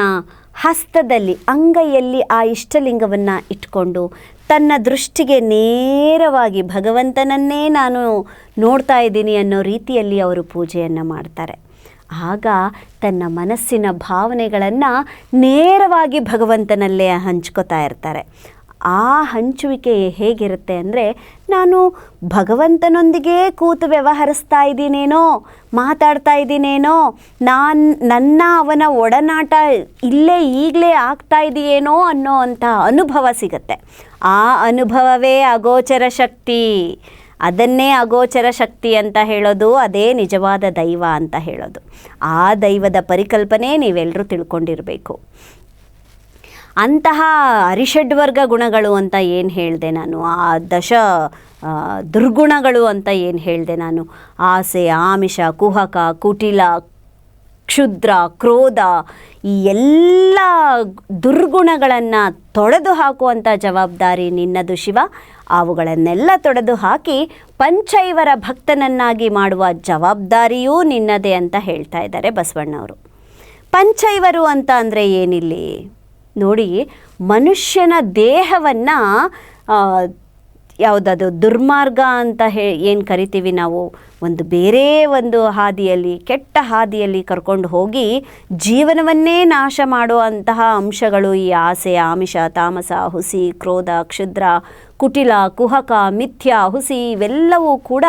ಹಸ್ತದಲ್ಲಿ, ಅಂಗೈಯಲ್ಲಿ ಆ ಇಷ್ಟಲಿಂಗವನ್ನು ಇಟ್ಕೊಂಡು ತನ್ನ ದೃಷ್ಟಿಗೆ ನೇರವಾಗಿ ಭಗವಂತನನ್ನೇ ನಾನು ನೋಡ್ತಾ ಇದ್ದೀನಿ ಅನ್ನೋ ರೀತಿಯಲ್ಲಿ ಅವರು ಪೂಜೆಯನ್ನು ಮಾಡ್ತಾರೆ. ಆಗ ತನ್ನ ಮನಸ್ಸಿನ ಭಾವನೆಗಳನ್ನು ನೇರವಾಗಿ ಭಗವಂತನಲ್ಲೇ ಹಂಚ್ಕೋತಾ ಇರ್ತಾರೆ. ಆ ಹಂಚುವಿಕೆ ಹೇಗಿರುತ್ತೆ ಅಂದರೆ, ನಾನು ಭಗವಂತನೊಂದಿಗೆ ಕೂತು ವ್ಯವಹರಿಸ್ತಾ ಇದ್ದೀನೇನೋ, ಮಾತಾಡ್ತಾ ಇದ್ದೀನೇನೋ, ನಾನು, ನನ್ನ ಅವನ ಒಡನಾಟ ಇಲ್ಲೇ ಈಗಲೇ ಆಗ್ತಾ ಇದೆಯೇನೋ ಅನ್ನೋ ಅಂಥ ಅನುಭವ ಸಿಗುತ್ತೆ. ಆ ಅನುಭವವೇ ಅಗೋಚರ ಶಕ್ತಿ. ಅದನ್ನೇ ಅಗೋಚರ ಶಕ್ತಿ ಅಂತ ಹೇಳೋದು, ಅದೇ ನಿಜವಾದ ದೈವ ಅಂತ ಹೇಳೋದು. ಆ ದೈವದ ಪರಿಕಲ್ಪನೆ ನೀವೆಲ್ಲರೂ ತಿಳ್ಕೊಂಡಿರಬೇಕು. ಅಂತಹ ಅರಿಷಡ್ವರ್ಗ ಗುಣಗಳು ಅಂತ ಏನು ಹೇಳಿದೆ ನಾನು? ಆ ದಶ ದುರ್ಗುಣಗಳು ಅಂತ ಏನು ಹೇಳಿದೆ ನಾನು? ಆಸೆ, ಆಮಿಷ, ಕುಹಕ, ಕುಟಿಲ ಕ್ಷುದ್ರ, ಕ್ರೋಧ, ಈ ಎಲ್ಲ ದುರ್ಗುಣಗಳನ್ನು ತೊಡೆದು ಹಾಕುವಂಥ ಜವಾಬ್ದಾರಿ ನಿನ್ನದು ಶಿವ. ಅವುಗಳನ್ನೆಲ್ಲ ತೊಡೆದು ಹಾಕಿ ಪಂಚೈವರ ಭಕ್ತನನ್ನಾಗಿ ಮಾಡುವ ಜವಾಬ್ದಾರಿಯೂ ನಿನ್ನದೇ ಅಂತ ಹೇಳ್ತಾ ಇದ್ದಾರೆ ಬಸವಣ್ಣವರು. ಪಂಚೈವರು ಅಂತ ಅಂದರೆ ಏನಿಲ್ಲಿ? ನೋಡಿ, ಮನುಷ್ಯನ ದೇಹವನ್ನು ಯಾವುದದು ದುರ್ಮಾರ್ಗ ಅಂತ ಹೇ, ಏನು ಕರಿತೀವಿ ನಾವು? ಒಂದು ಬೇರೆ ಒಂದು ಹಾದಿಯಲ್ಲಿ, ಕೆಟ್ಟ ಹಾದಿಯಲ್ಲಿ ಕರ್ಕೊಂಡು ಹೋಗಿ ಜೀವನವನ್ನೇ ನಾಶ ಮಾಡುವಂತಹ ಅಂಶಗಳು ಈ ಆಸೆ, ಆಮಿಷ, ತಾಮಸ, ಹುಸಿ, ಕ್ರೋಧ, ಕ್ಷುದ್ರ, ಕುಟಿಲ, ಕುಹಕ, ಮಿಥ್ಯ, ಹುಸಿ ಇವೆಲ್ಲವೂ ಕೂಡ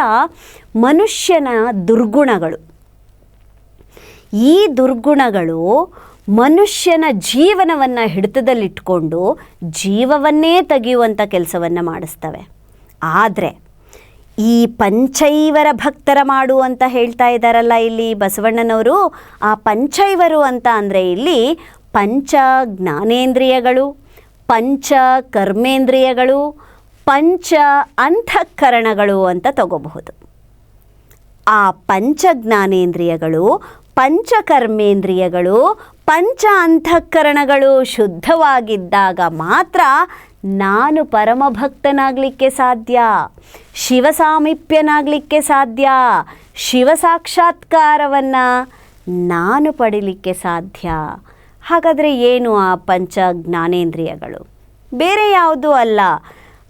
ಮನುಷ್ಯನ ದುರ್ಗುಣಗಳು. ಈ ದುರ್ಗುಣಗಳು ಮನುಷ್ಯನ ಜೀವನವನ್ನು ಹಿಡಿತದಲ್ಲಿಟ್ಕೊಂಡು ಜೀವವನ್ನೇ ತೆಗೆಯುವಂಥ ಕೆಲಸವನ್ನು ಮಾಡಿಸ್ತವೆ. ಆದರೆ ಈ ಪಂಚೈವರ ಭಕ್ತರ ಮಾಡು ಅಂತ ಹೇಳ್ತಾ ಇದ್ದಾರಲ್ಲ ಇಲ್ಲಿ ಬಸವಣ್ಣನವರು. ಆ ಪಂಚೈವರು ಅಂತ ಅಂದರೆ ಇಲ್ಲಿ ಪಂಚ ಜ್ಞಾನೇಂದ್ರಿಯಗಳು ಪಂಚ ಕರ್ಮೇಂದ್ರಿಯಗಳು ಪಂಚ ಅಂತಃಕರಣಗಳು ಅಂತ ತಗೋಬಹುದು. ಆ ಪಂಚ ಜ್ಞಾನೇಂದ್ರಿಯಗಳು ಪಂಚಕರ್ಮೇಂದ್ರಿಯಗಳು, ಪಂಚ ಅಂತಃಕರಣಗಳು ಶುದ್ಧವಾಗಿದ್ದಾಗ ಮಾತ್ರ ನಾನು ಪರಮಭಕ್ತನಾಗಲಿಕ್ಕೆ ಸಾಧ್ಯ ಶಿವ ಸಾಮೀಪ್ಯನಾಗಲಿಕ್ಕೆ ಸಾಧ್ಯ ಶಿವ ಸಾಕ್ಷಾತ್ಕಾರವನ್ನು ನಾನು ಪಡಿಲಿಕ್ಕೆ ಸಾಧ್ಯ. ಹಾಗಾದರೆ ಏನು ಆ ಪಂಚ ಜ್ಞಾನೇಂದ್ರಿಯಗಳು? ಬೇರೆ ಯಾವುದೂ ಅಲ್ಲ.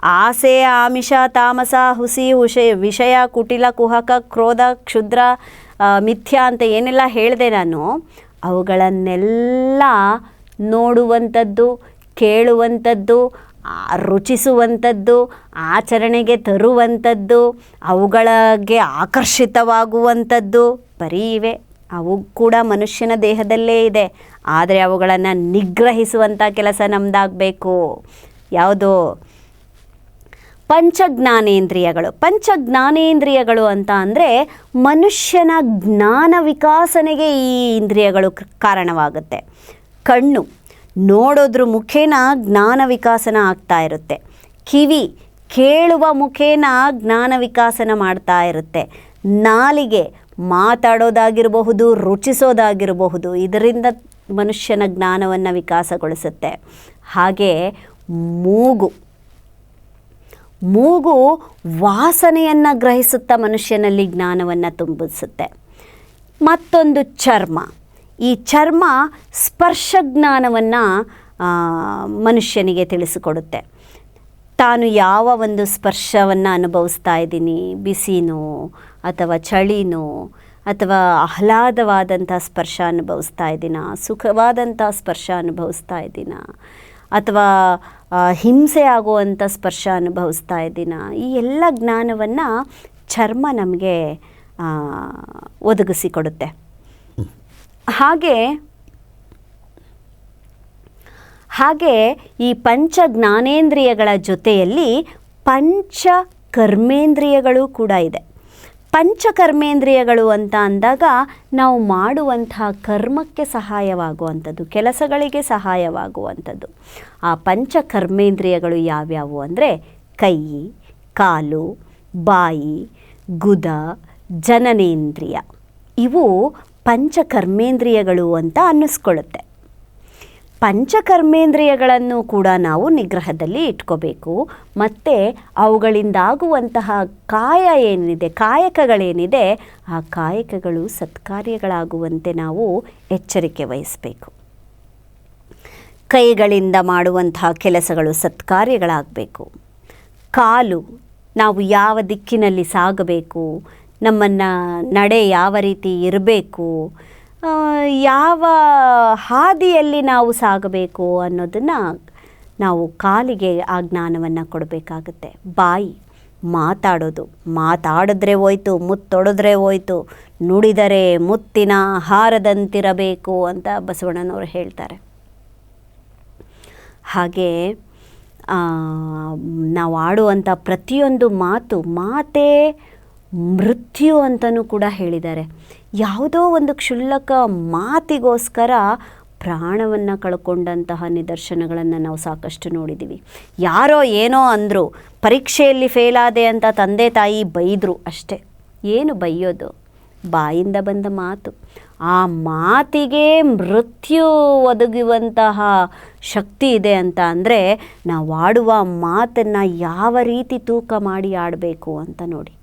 ಆಸೆ, ಆಮಿಷ, ತಾಮಸ, ಹುಸಿ, ಹುಷ, ವಿಷಯ, ಕುಟಿಲ, ಕುಹಕ, ಕ್ರೋಧ, ಕ್ಷುದ್ರ ಮಿಥ್ಯ ಅಂತ ಏನೆಲ್ಲ ಹೇಳಿದೆ ನಾನು, ಅವುಗಳನ್ನೆಲ್ಲ ನೋಡುವಂಥದ್ದು, ಕೇಳುವಂಥದ್ದು ರುಚಿಸುವಂಥದ್ದು, ಆಚರಣೆಗೆ ತರುವಂಥದ್ದು, ಅವುಗಳಿಗೆ ಆಕರ್ಷಿತವಾಗುವಂಥದ್ದು, ಬರೀ ಇವೆ. ಅವು ಕೂಡ ಮನುಷ್ಯನ ದೇಹದಲ್ಲೇ ಇದೆ. ಆದರೆ ಅವುಗಳನ್ನು ನಿಗ್ರಹಿಸುವಂಥ ಕೆಲಸ ನಮ್ಮದಾಗಬೇಕು ಯಾವುದು? ಪಂಚಜ್ಞಾನೇಂದ್ರಿಯಗಳು. ಪಂಚಜ್ಞಾನೇಂದ್ರಿಯಗಳು ಅಂತ ಅಂದರೆ ಮನುಷ್ಯನ ಜ್ಞಾನ ವಿಕಾಸನೆಗೆ ಈ ಇಂದ್ರಿಯಗಳು ಕಾರಣವಾಗುತ್ತೆ. ಕಣ್ಣು. ನೋಡೋದ್ರ ಮುಖೇನ ಜ್ಞಾನ ವಿಕಾಸನ ಆಗ್ತಾ ಇರುತ್ತೆ. ಕಿವಿ ಕೇಳುವ ಮುಖೇನ ಜ್ಞಾನ ವಿಕಾಸನ ಮಾಡ್ತಾ ಇರುತ್ತೆ. ನಾಲಿಗೆ ಮಾತಾಡೋದಾಗಿರಬಹುದು, ರುಚಿಸೋದಾಗಿರಬಹುದು, ಇದರಿಂದ ಮನುಷ್ಯನ ಜ್ಞಾನವನ್ನು ವಿಕಾಸಗೊಳಿಸುತ್ತೆ. ಹಾಗೆ ಮೂಗು. ಮೂಗು ವಾಸನೆಯನ್ನು ಗ್ರಹಿಸುತ್ತಾ ಮನುಷ್ಯನಲ್ಲಿ ಜ್ಞಾನವನ್ನು ತುಂಬಿಸುತ್ತೆ. ಮತ್ತೊಂದು ಚರ್ಮ. ಈ ಚರ್ಮ ಸ್ಪರ್ಶ ಜ್ಞಾನವನ್ನು ಮನುಷ್ಯನಿಗೆ ತಿಳಿಸಿಕೊಡುತ್ತೆ. ತಾನು ಯಾವ ಒಂದು ಸ್ಪರ್ಶವನ್ನು ಅನುಭವಿಸ್ತಾ ಇದ್ದೀನಿ, ಬಿಸಿನೋ ಅಥವಾ ಚಳಿನೋ ಅಥವಾ ಆಹ್ಲಾದವಾದಂಥ ಸ್ಪರ್ಶ ಅನುಭವಿಸ್ತಾ ಇದ್ದೀನ, ಸುಖವಾದಂಥ ಸ್ಪರ್ಶ ಅನುಭವಿಸ್ತಾ ಇದ್ದೀನ, ಅಥವಾ ಹಿಂಸೆ ಆಗುವಂಥ ಸ್ಪರ್ಶ ಅನುಭವಿಸ್ತಾ ಇದ್ದೀನ, ಈ ಎಲ್ಲ ಜ್ಞಾನವನ್ನು ಚರ್ಮ ನಮಗೆ ಒದಗಿಸಿಕೊಡುತ್ತೆ. ಹಾಗೆ ಹಾಗೆ ಈ ಪಂಚ ಜ್ಞಾನೇಂದ್ರಿಯಗಳ ಜೊತೆಯಲ್ಲಿ ಪಂಚ ಕರ್ಮೇಂದ್ರಿಯಗಳು ಕೂಡ ಇದೆ. ಪಂಚಕರ್ಮೇಂದ್ರಿಯಗಳು ಅಂತ ಅಂದಾಗ ನಾವು ಮಾಡುವಂತಹ ಕರ್ಮಕ್ಕೆ ಸಹಾಯವಾಗುವಂಥದ್ದು, ಕೆಲಸಗಳಿಗೆ ಸಹಾಯವಾಗುವಂಥದ್ದು. ಆ ಪಂಚಕರ್ಮೇಂದ್ರಿಯಗಳು ಯಾವ್ಯಾವು ಅಂದರೆ ಕೈ, ಕಾಲು, ಬಾಯಿ, ಗುದ, ಜನನೇಂದ್ರಿಯ. ಇವು ಪಂಚಕರ್ಮೇಂದ್ರಿಯಗಳು ಅಂತ ಅನ್ನಿಸ್ಕೊಳ್ಳುತ್ತೆ. ಪಂಚಕರ್ಮೇಂದ್ರಿಯಗಳನ್ನು ಕೂಡ ನಾವು ನಿಗ್ರಹದಲ್ಲಿ ಇಟ್ಕೋಬೇಕು. ಮತ್ತು ಅವುಗಳಿಂದಾಗುವಂತಹ ಕಾಯ ಏನಿದೆ, ಕಾಯಕಗಳೇನಿದೆ, ಆ ಕಾಯಕಗಳು ಸತ್ಕಾರ್ಯಗಳಾಗುವಂತೆ ನಾವು ಎಚ್ಚರಿಕೆ ವಹಿಸಬೇಕು. ಕೈಗಳಿಂದ ಮಾಡುವಂತಹ ಕೆಲಸಗಳು ಸತ್ಕಾರ್ಯಗಳಾಗಬೇಕು. ಕಾಲು, ನಾವು ಯಾವ ದಿಕ್ಕಿನಲ್ಲಿ ಸಾಗಬೇಕು ನಮ್ಮನ್ನು ನಡೆ ಯಾವ ರೀತಿ ಇರಬೇಕು ಯಾವ ಹಾದಿಯಲ್ಲಿ ನಾವು ಸಾಗಬೇಕು ಅನ್ನೋದನ್ನು ನಾವು ಕಾಲಿಗೆ ಆ ಜ್ಞಾನವನ್ನು ಕೊಡಬೇಕಾಗುತ್ತೆ. ಬಾಯಿ ಮಾತಾಡೋದು, ಮಾತಾಡಿದ್ರೆ ಹೋಯ್ತು ಮುತ್ತೊಡೆದ್ರೆ ಹೋಯ್ತು, ನುಡಿದರೆ ಮುತ್ತಿನ ಹಾರದಂತಿರಬೇಕು ಅಂತ ಬಸವಣ್ಣನವರು ಹೇಳ್ತಾರೆ. ಹಾಗೆ ನಾವು ಆಡುವಂಥ ಪ್ರತಿಯೊಂದು ಮಾತು ಮಾತೇ ಮೃತ್ಯು ಅಂತಲೂ ಕೂಡ ಹೇಳಿದ್ದಾರೆ. ಯಾವುದೋ ಒಂದು ಕ್ಷುಲ್ಲಕ ಮಾತಿಗೋಸ್ಕರ ಪ್ರಾಣವನ್ನು ಕಳ್ಕೊಂಡಂತಹ ನಿದರ್ಶನಗಳನ್ನು ನಾವು ಸಾಕಷ್ಟು ನೋಡಿದ್ದೀವಿ ಯಾರೋ ಏನೋ ಅಂದರು, ಪರೀಕ್ಷೆಯಲ್ಲಿ ಫೇಲಾದೆ ಅಂತ ತಂದೆ ತಾಯಿ ಬೈದರು ಅಷ್ಟೇ. ಏನು ಬೈಯೋದು? ಬಾಯಿಂದ ಬಂದ ಮಾತು. ಆ ಮಾತಿಗೆ ಮೃತ್ಯು ಒದಗುವಂತಹ ಶಕ್ತಿ ಇದೆ ಅಂತ ಅಂದರೆ ನಾವು ಆಡುವ ಮಾತನ್ನು ಯಾವ ರೀತಿ ತೂಕ ಮಾಡಿ ಆಡಬೇಕು ಅಂತ ನೋಡಿ.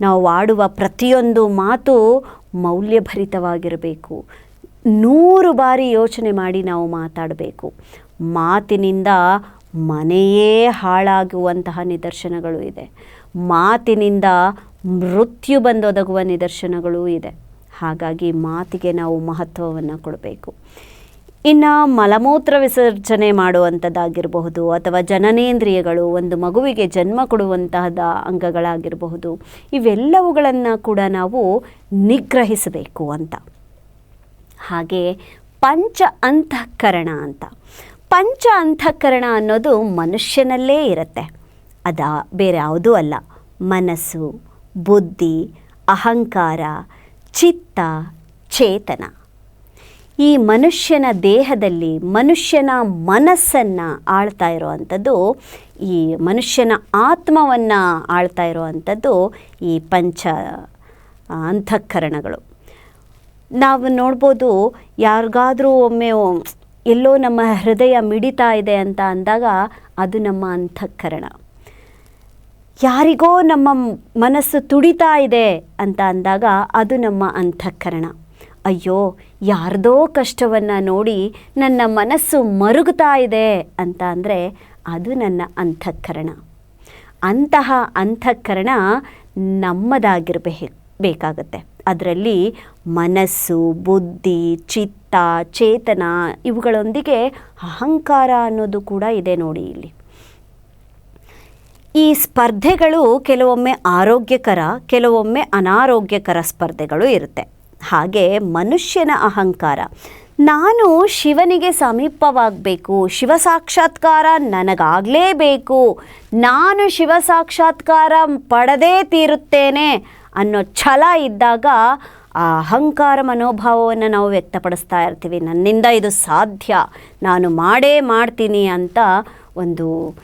ನಾವು ಆಡುವ ಪ್ರತಿಯೊಂದು ಮಾತು ಮೌಲ್ಯಭರಿತವಾಗಿರಬೇಕು. ನೂರು ಬಾರಿ ಯೋಚನೆ ಮಾಡಿ ನಾವು ಮಾತಾಡಬೇಕು. ಮಾತಿನಿಂದ ಮನೆಯೇ ಹಾಳಾಗುವಂತಹ ನಿದರ್ಶನಗಳು ಇದೆ. ಮಾತಿನಿಂದ ಮೃತ್ಯು ಬಂದೊದಗುವ ನಿದರ್ಶನಗಳೂ ಇದೆ. ಹಾಗಾಗಿ ಮಾತಿಗೆ ನಾವು ಮಹತ್ವವನ್ನು ಕೊಡಬೇಕು. ಇನ್ನು ಮಲಮೂತ್ರ ವಿಸರ್ಜನೆ ಮಾಡುವಂಥದ್ದಾಗಿರಬಹುದು ಅಥವಾ ಜನನೇಂದ್ರಿಯಗಳು ಒಂದು ಮಗುವಿಗೆ ಜನ್ಮ ಕೊಡುವಂತಹದ ಅಂಗಗಳಾಗಿರಬಹುದು. ಇವೆಲ್ಲವುಗಳನ್ನು ಕೂಡ ನಾವು ನಿಗ್ರಹಿಸಬೇಕು ಅಂತ. ಹಾಗೆ ಪಂಚ ಅಂತಃಕರಣ ಅಂತ. ಪಂಚ ಅಂತಃಕರಣ ಅನ್ನೋದು ಮನುಷ್ಯನಲ್ಲೇ ಇರುತ್ತೆ. ಅದ ಬೇರೆ ಯಾವುದೂ ಅಲ್ಲ. ಮನಸ್ಸು, ಬುದ್ಧಿ, ಅಹಂಕಾರ, ಚಿತ್ತ, ಚೇತನ. ಈ ಮನುಷ್ಯನ ದೇಹದಲ್ಲಿ ಮನುಷ್ಯನ ಮನಸ್ಸನ್ನು ಆಳ್ತಾ ಇರುವಂಥದ್ದು, ಈ ಮನುಷ್ಯನ ಆತ್ಮವನ್ನು ಆಳ್ತಾ ಇರುವಂಥದ್ದು ಈ ಪಂಚ ಅಂತಃಕರಣಗಳು. ನಾವು ನೋಡ್ಬೋದು ಯಾರಿಗಾದರೂ ಒಮ್ಮೆ ಎಲ್ಲೋ ನಮ್ಮ ಹೃದಯ ಮಿಡಿತಾ ಇದೆ ಅಂತ ಅಂದಾಗ ಅದು ನಮ್ಮ ಅಂತಃಕರಣ. ಯಾರಿಗೋ ನಮ್ಮ ಮನಸ್ಸು ತುಡಿತಾ ಇದೆ ಅಂತ ಅಂದಾಗ ಅದು ನಮ್ಮ ಅಂತಃಕರಣ. ಅಯ್ಯೋ, ಯಾರ್ದೋ ಕಷ್ಟವನ್ನು ನೋಡಿ ನನ್ನ ಮನಸ್ಸು ಮರುಗುತ್ತಾ ಇದೆ ಅಂತ ಅಂದರೆ ಅದು ನನ್ನ ಅಂತಃಕರಣ. ಅಂತಹ ಅಂತಃಕರಣ ನಮ್ಮದಾಗಿರಬೇ ಬೇಕಾಗತ್ತೆ ಅದರಲ್ಲಿ ಮನಸ್ಸು, ಬುದ್ಧಿ, ಚಿತ್ತ, ಚೇತನ ಇವುಗಳೊಂದಿಗೆ ಅಹಂಕಾರ ಅನ್ನೋದು ಕೂಡ ಇದೆ ನೋಡಿ ಇಲ್ಲಿ. ಈ ಸ್ಪರ್ಧೆಗಳು ಕೆಲವೊಮ್ಮೆ ಆರೋಗ್ಯಕರ, ಕೆಲವೊಮ್ಮೆ ಅನಾರೋಗ್ಯಕರ ಸ್ಪರ್ಧೆಗಳು ಇರುತ್ತೆ. ಹಾಗೆ ಮನುಷ್ಯನ ಅಹಂಕಾರ. ನಾನು ಶಿವನಿಗೆ ಸಮೀಪವಾಗಬೇಕು, ಶಿವ ಸಾಕ್ಷಾತ್ಕಾರ ನನಗಾಗಲೇಬೇಕು, ನಾನು ಶಿವ ಸಾಕ್ಷಾತ್ಕಾರ ಪಡದೇ ತೀರುತ್ತೇನೆ ಅನ್ನೋ ಛಲ ಇದ್ದಾಗ ಆ ಅಹಂಕಾರ ಮನೋಭಾವವನ್ನು ನಾವು ವ್ಯಕ್ತಪಡಿಸ್ತಾ ಇರ್ತೀವಿ. ನನ್ನಿಂದ ಇದು ಸಾಧ್ಯ. ನಾನು ಮಾಡೇ ಮಾಡ್ತೀನಿ ಅಂತ ಒಂದು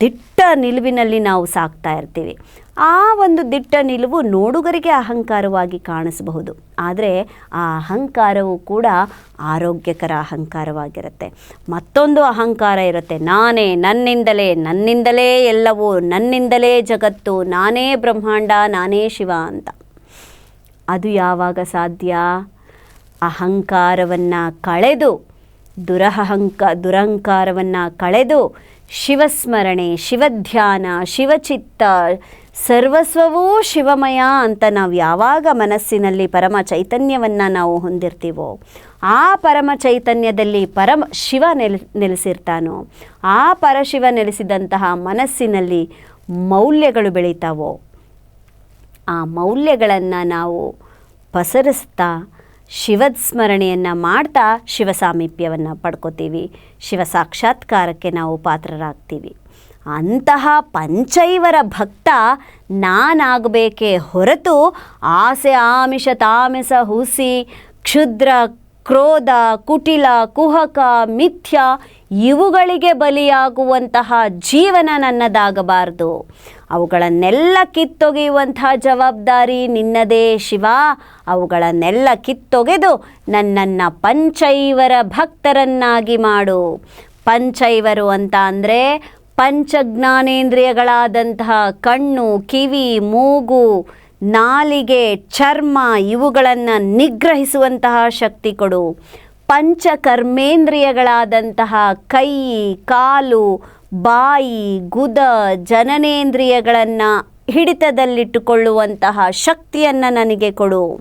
ದಿಟ್ಟ ನಿಲುವಿನಲ್ಲಿ ನಾವು ಸಾಕ್ತಾ ಇರ್ತೀವಿ. ಆ ಒಂದು ದಿಟ್ಟ ನಿಲುವು ನೋಡುಗರಿಗೆ ಅಹಂಕಾರವಾಗಿ ಕಾಣಿಸಬಹುದು. ಆದರೆ ಆ ಅಹಂಕಾರವು ಕೂಡ ಆರೋಗ್ಯಕರ ಅಹಂಕಾರವಾಗಿರುತ್ತೆ. ಮತ್ತೊಂದು ಅಹಂಕಾರ ಇರುತ್ತೆ. ನಾನೇ, ನನ್ನಿಂದಲೇ ನನ್ನಿಂದಲೇ ಎಲ್ಲವೂ, ನನ್ನಿಂದಲೇ ಜಗತ್ತು, ನಾನೇ ಬ್ರಹ್ಮಾಂಡ, ನಾನೇ ಶಿವ ಅಂತ. ಅದು ಯಾವಾಗ ಸಾಧ್ಯ? ಅಹಂಕಾರವನ್ನು ಕಳೆದು, ದುರಹಂಕ, ದುರಹಂಕಾರವನ್ನು ಕಳೆದು ಶಿವಸ್ಮರಣೆ, ಶಿವಧ್ಯಾನ, ಶಿವಚಿತ್ತ, ಸರ್ವಸ್ವವೂ ಶಿವಮಯ ಅಂತ ನಾವು ಯಾವಾಗ ಮನಸ್ಸಿನಲ್ಲಿ ಪರಮ ಚೈತನ್ಯವನ್ನು ನಾವು ಹೊಂದಿರ್ತೀವೋ, ಆ ಪರಮ ಚೈತನ್ಯದಲ್ಲಿ ಪರಮ ಶಿವ ನೆಲೆ, ನೆಲೆಸಿರ್ತಾನೋ, ಆ ಪರಶಿವ ನೆಲೆಸಿದಂತಹ ಮನಸ್ಸಿನಲ್ಲಿ ಮೌಲ್ಯಗಳು ಬೆಳೀತಾವೋ, ಆ ಮೌಲ್ಯಗಳನ್ನು ನಾವು ಪಸರಿಸ್ತಾ ಶಿವದ ಸ್ಮರಣೆಯನ್ನು ಮಾಡ್ತಾ ಶಿವ ಸಾಮೀಪ್ಯವನ್ನು ಪಡ್ಕೋತೀವಿ. ಶಿವ ಸಾಕ್ಷಾತ್ಕಾರಕ್ಕೆ ನಾವು ಪಾತ್ರರಾಗ್ತೀವಿ. ಅಂತಹ ಪಂಚೈವರ ಭಕ್ತ ನಾನಾಗಬೇಕೇ ಹೊರತು ಆಸೆ ಆಮಿಷ ತಾಮಿಸ ಹುಸಿ ಕ್ಷುದ್ರ ಕ್ರೋಧ ಕುಟಿಲ ಕುಹಕ ಮಿಥ್ಯ ಇವುಗಳಿಗೆ ಬಲಿಯಾಗುವಂತಹ ಜೀವನ ನನ್ನದಾಗಬಾರದು. ಅವುಗಳನ್ನೆಲ್ಲ ಕಿತ್ತೊಗೆಯುವಂತಹ ಜವಾಬ್ದಾರಿ ನಿನ್ನದೇ ಶಿವ. ಅವುಗಳನ್ನೆಲ್ಲ ಕಿತ್ತೊಗೆದು ನನ್ನನ್ನು ಪಂಚೈವರ ಭಕ್ತರನ್ನಾಗಿ ಮಾಡು. ಪಂಚೈವರು ಅಂತ ಅಂದರೆ ಪಂಚಜ್ಞಾನೇಂದ್ರಿಯಗಳಾದಂತಹ ಕಣ್ಣು, ಕಿವಿ, ಮೂಗು, ನಾಲಿಗೆ, ಚರ್ಮ ಇವುಗಳನ್ನು ನಿಗ್ರಹಿಸುವಂತಹ ಶಕ್ತಿ ಕೊಡು. ಪಂಚಕರ್ಮೇಂದ್ರಿಯಗಳಾದಂತಹ ಕೈ, ಕಾಲು, ಬಾಯಿ, ಗುದ, ಜನನೇಂದ್ರಿಯಗಳನ್ನು ಹಿಡಿತದಲ್ಲಿಟ್ಟುಕೊಳ್ಳುವಂತಹ ಶಕ್ತಿಯನ್ನು ನನಗೆ ಕೊಡು.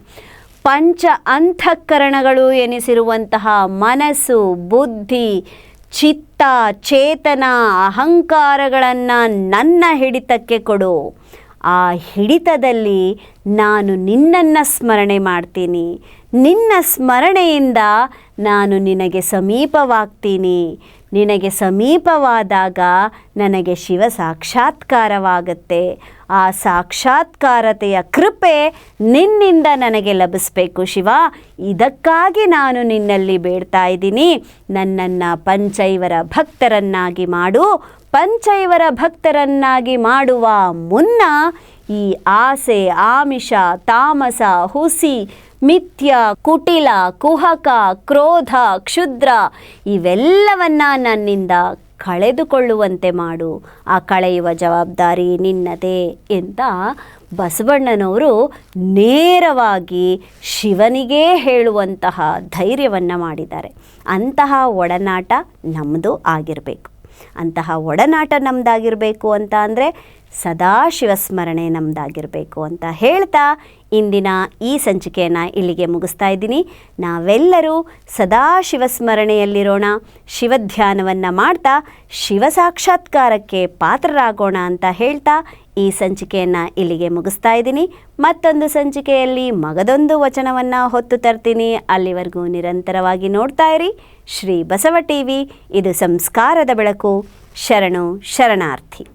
ಪಂಚ ಅಂತಃಕರಣಗಳು ಎನಿಸಿರುವಂತಹ ಮನಸ್ಸು, ಬುದ್ಧಿ, ಚಿತ್ತ, ಚೇತನ, ಅಹಂಕಾರಗಳನ್ನು ನನ್ನ ಹಿಡಿತಕ್ಕೆ ಕೊಡು. ಆ ಹಿಡಿತದಲ್ಲಿ ನಾನು ನಿನ್ನನ್ನು ಸ್ಮರಣೆ ಮಾಡ್ತೀನಿ. ನಿನ್ನ ಸ್ಮರಣೆಯಿಂದ ನಾನು ನಿನಗೆ ಸಮೀಪವಾಗ್ತೀನಿ. ನಿನಗೆ ಸಮೀಪವಾದಾಗ ನನಗೆ ಶಿವ ಸಾಕ್ಷಾತ್ಕಾರವಾಗುತ್ತೆ. ಆ ಸಾಕ್ಷಾತ್ಕಾರತೆಯ ಕೃಪೆ ನಿನ್ನಿಂದ ನನಗೆ ಲಭಿಸಬೇಕು ಶಿವ. ಇದಕ್ಕಾಗಿ ನಾನು ನಿನ್ನಲ್ಲಿ ಬೇಡ್ತಾ ಇದ್ದೀನಿ. ನನ್ನನ್ನು ಪಂಚೈವರ ಭಕ್ತರನ್ನಾಗಿ ಮಾಡು. ಪಂಚೈವರ ಭಕ್ತರನ್ನಾಗಿ ಮಾಡುವ ಮುನ್ನ ಈ ಆಸೆ, ಆಮಿಷ, ತಾಮಸ, ಹುಸಿ, ಮಿಥ್ಯ, ಕುಟಿಲ, ಕುಹಕ, ಕ್ರೋಧ, ಕ್ಷುದ್ರ ಇವೆಲ್ಲವನ್ನ ನನ್ನಿಂದ ಕಳೆದುಕೊಳ್ಳುವಂತೆ ಮಾಡು. ಆ ಕಳೆಯುವ ಜವಾಬ್ದಾರಿ ನಿನ್ನದೇ ಅಂತ ಬಸವಣ್ಣನವರು ನೇರವಾಗಿ ಶಿವನಿಗೇ ಹೇಳುವಂತಹ ಧೈರ್ಯವನ್ನು ಮಾಡಿದ್ದಾರೆ. ಅಂತಹ ಒಡನಾಟ ನಮ್ಮದು ಆಗಿರಬೇಕು. ಅಂತಹ ಒಡನಾಟ ನಮ್ಮದಾಗಿರಬೇಕು ಅಂತ ಅಂದರೆ ಸದಾ ಶಿವಸ್ಮರಣೆ ನಮ್ಮದಾಗಿರಬೇಕು ಅಂತ ಹೇಳ್ತಾ ಇಂದಿನ ಈ ಸಂಚಿಕೆಯನ್ನು ಇಲ್ಲಿಗೆ ಮುಗಿಸ್ತಾ ಇದ್ದೀನಿ. ನಾವೆಲ್ಲರೂ ಸದಾ ಶಿವಸ್ಮರಣೆಯಲ್ಲಿರೋಣ ಶಿವಧ್ಯಾನವನ್ನು ಮಾಡ್ತಾ ಶಿವ ಸಾಕ್ಷಾತ್ಕಾರಕ್ಕೆ ಪಾತ್ರರಾಗೋಣ ಅಂತ ಹೇಳ್ತಾ ಈ ಸಂಚಿಕೆಯನ್ನು ಇಲ್ಲಿಗೆ ಮುಗಿಸ್ತಾ ಇದ್ದೀನಿ. ಮತ್ತೊಂದು ಸಂಚಿಕೆಯಲ್ಲಿ ಮಗದೊಂದು ವಚನವನ್ನು ಹೊತ್ತು ತರ್ತೀನಿ. ಅಲ್ಲಿವರೆಗೂ ನಿರಂತರವಾಗಿ ನೋಡ್ತಾ ಇರಿ. ಶ್ರೀ ಬಸವ ಟಿ ಇದು ಸಂಸ್ಕಾರದ ಬೆಳಕು. ಶರಣು ಶರಣಾರ್ಥಿ.